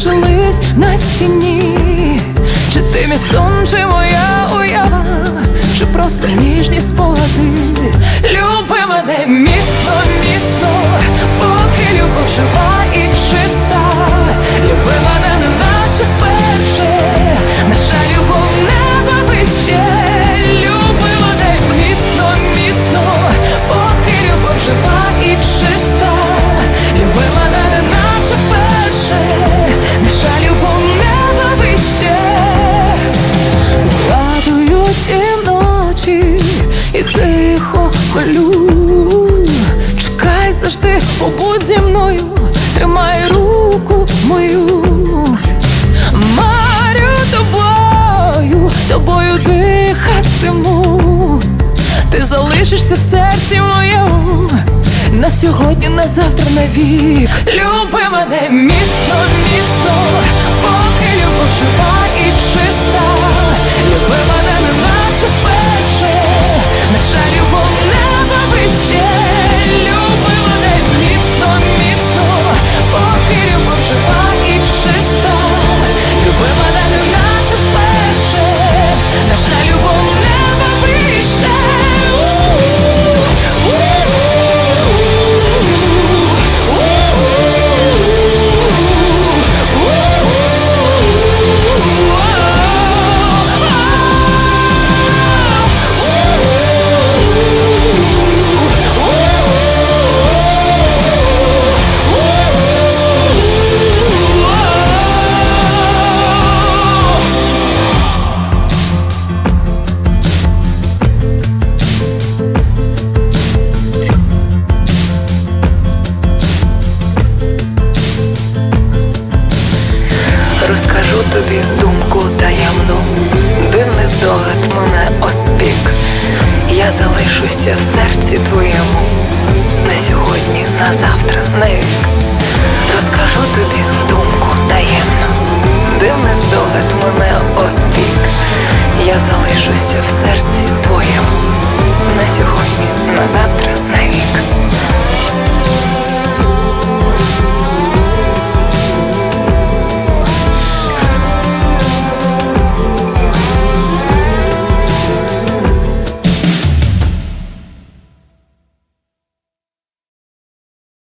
залишились на стіні, чи ти мій сон, чи моя уява, чи просто ніжні спогади? Тихо. Чекай завжди, побудь зі мною, тримай руку мою. Марю тобою, тобою дихатиму. Ти залишишся в серці моєму на сьогодні, на завтра, на вік. Люби мене міцно, міцно, Розкажу тобі думку таємну, дивний здогад мене опік. Я залишуся в серці твоєму на сьогодні, на завтра, на вік. Розкажу тобі думку таємну, дивний здогад мене опік. Я залишуся в серці